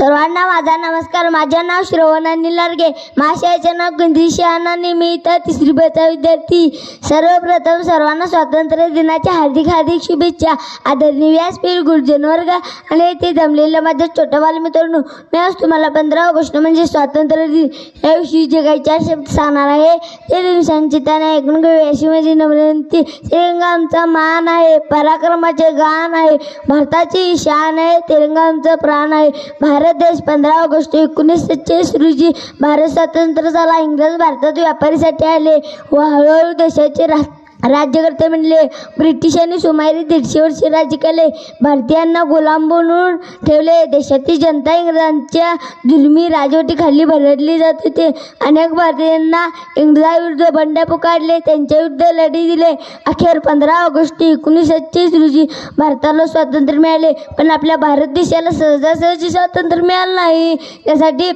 सर्वांना माझा नमस्कार. माझे नाव श्रवणा निलारगे. माझ्याचे नाव गंधीशहाना निमित्त तिसरी बेचा विद्यार्थी. सर्वप्रथम सर्वांना स्वातंत्र्य दिनाच्या हार्दिक हार्दिक शुभेच्छा. आदरणीय व्यासपीठ गुरुजन वर्ग आणि ते जमलेल्या माझ्या छोट्या बालमित्रांनो मी आज तुम्हाला पंधरा ऑगस्ट म्हणजे स्वातंत्र्य दिन याविषयी जे काही चार शब्द सांगणार आहे ते दिवसांची त्याने ऐकून घेऊ अशी माझी नम्रंती तिरंगा आमचा मान आहे पराक्रमाचे गान आहे भारताची शान आहे तिरंगा आमचा प्राण आहे भारत देश. पंधरा ऑगस्ट एकोणीसशे चाळीस रोजी भारत स्वातंत्र्य झाला. इंग्रज भारतात व्यापारीसाठी आले व हळूहळू देशाचे रा राज्यकर्ते म्हणले ब्रिटिशांनी सुमारे दीडशे वर्षे राज्य केले. भारतीयांना गुलाम बनवून ठेवले. देशातील जनता इंग्रजांच्या जुलमी राजवटीखाली भरडली जात होते. अनेक भारतीयांना इंग्रजाविरुद्ध बंड पुकारले. त्यांच्याविरुद्ध लढे दिले. अखेर पंधरा ऑगस्ट एकोणीसशे सत्तेचाळीस रोजी भारताला स्वातंत्र्य मिळाले. पण आपल्या भारत देशाला सहजासहजी स्वातंत्र्य मिळालं नाही. त्यासाठी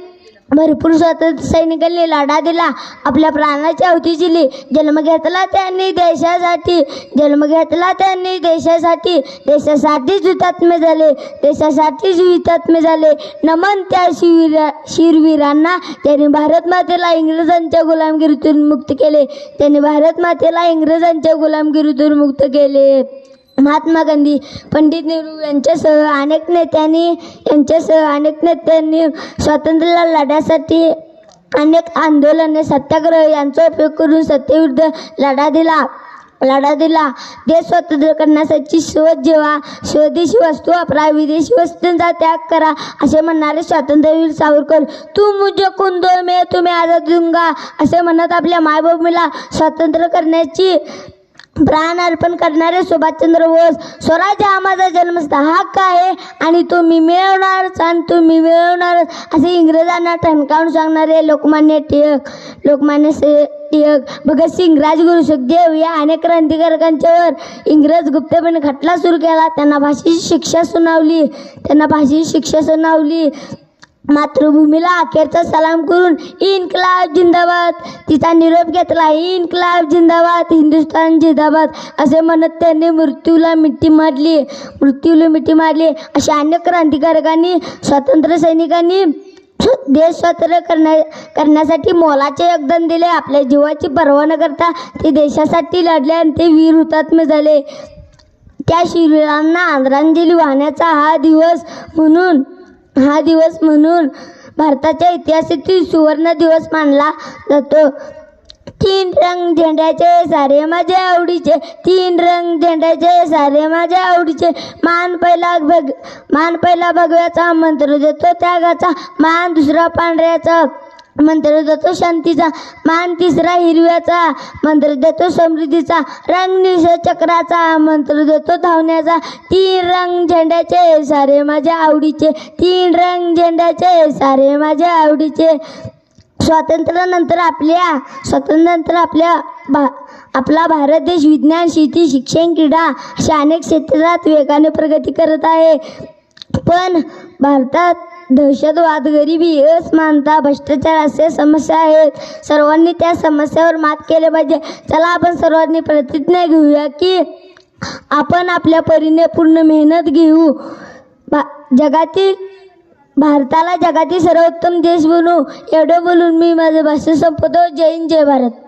भरपूर स्वातंत्र्य सैनिकांनी लढा दिला. आपल्या प्राणाची आवती दिली. जन्म घेतला त्यांनी देशासाठी. जन्म घेतला त्यांनी देशासाठी. देशासाठीच हुतात्मे झाले. देशासाठीच हुतात्मे झाले. नमन त्या शिवीरा शिरवीरांना त्यांनी भारत मातेला इंग्रजांच्या गुलामगिरीतून मुक्त केले. त्यांनी भारत मातेला इंग्रजांच्या गुलामगिरीतून मुक्त केले. महात्मा गांधी पंडित नेहरू यांच्यासह अनेक नेत्यांनी यांच्यासह अनेक नेत्यांनी स्वातंत्र्याला लढ्यासाठी अनेक आंदोलने सत्याग्रह यांचा उपयोग करून सत्तेविरुद्ध लढा दिला. लढा दिला. देश स्वतंत्र करण्यासाठी शोध जेव्हा स्वदेशी वस्तू वापरा विदेशी वस्तूंचा त्याग करा असे म्हणणारे स्वातंत्र्यवीर सावरकर तू मुझे खून दो मे तुम्ही आजाद दूंगा असे म्हणत आपल्या मायभूमीला स्वातंत्र्य करण्याची प्राण अर्पण करणारे सुभाषचंद्र बोस स्वराज्य हा माझा जन्मस्थान हक्क आहे? आणि तो मी मिळवणारच आणि तो मी मिळवणारच असे इंग्रजांना ठणकावून सांगणारे लोकमान्य टिळक लोकमान्य से टिळक भगतसिंग राजगुरू सुखदेव या अनेक क्रांतिकारकांच्यावर इंग्रज गुप्तपणे खटला सुरू केला. त्यांना भाषेची शिक्षा सुनावली. त्यांना भाषेची शिक्षा सुनावली. मातृभूमीला अखेरचा सलाम करून इन्कलाब जिंदाबाद. तिचा निरोप घेतला इन्कलाब जिंदाबाद हिंदुस्थान जिंदाबाद असे म्हणत त्यांनी मृत्यूला मिठी मारली. मृत्यूला मिठी मारली. अशा अनेक क्रांतिकारकांनी स्वातंत्र्य सैनिकांनी देश स्वतंत्र करण्या करण्यासाठी मोलाचे योगदान दिले. आपल्या जीवाची पर्वा न करता ते देशासाठी लढले आणि ते वीर हुतात्मे झाले. त्या शिबिरांना आदरांजली वाहण्याचा हा दिवस म्हणून हा दिवस म्हणून भारताच्या इतिहासातील सुवर्ण दिवस मानला जातो. तीन रंग झेंड्याचे सारे माझ्या आवडीचे तीन रंग झेंड्याचे सारे माझ्या आवडीचे. मान पहिला भग मान पहिला भगव्याचा मंत्र देतो त्यागाचा मान दुसरा पांढऱ्याचा. मंत्र देतो शांतीचा मान तिसरा हिरव्याचा मंत्र देतो समृद्धीचा रंग निश चक्राचा मंत्र देतो धावण्याचा तीन रंग झेंड्याचे सारे माझ्या आवडीचे तीन रंग झेंड्याचे सारे माझ्या आवडीचे. स्वातंत्र्यानंतर आपल्या स्वातंत्र्यानंतर आपल्या भा आपला भारत देश विज्ञान शेती शिक्षण क्रीडा अशा अनेक क्षेत्रात वेगाने प्रगती करत आहे. पण भारतात दहशतवाद गरिबी असमानता भ्रष्टाचार असे समस्या आहेत. सर्वांनी त्या समस्यावर मात केले पाहिजे. चला आपण सर्वांनी प्रतिज्ञा घेऊया की आपण आपल्या परीने पूर्ण मेहनत घेऊ. भा जगातील भारताला जगातील सर्वोत्तम देश बनवू एवढं बोलून मी माझं भाषण संपवतो. जय हिंद जय भारत.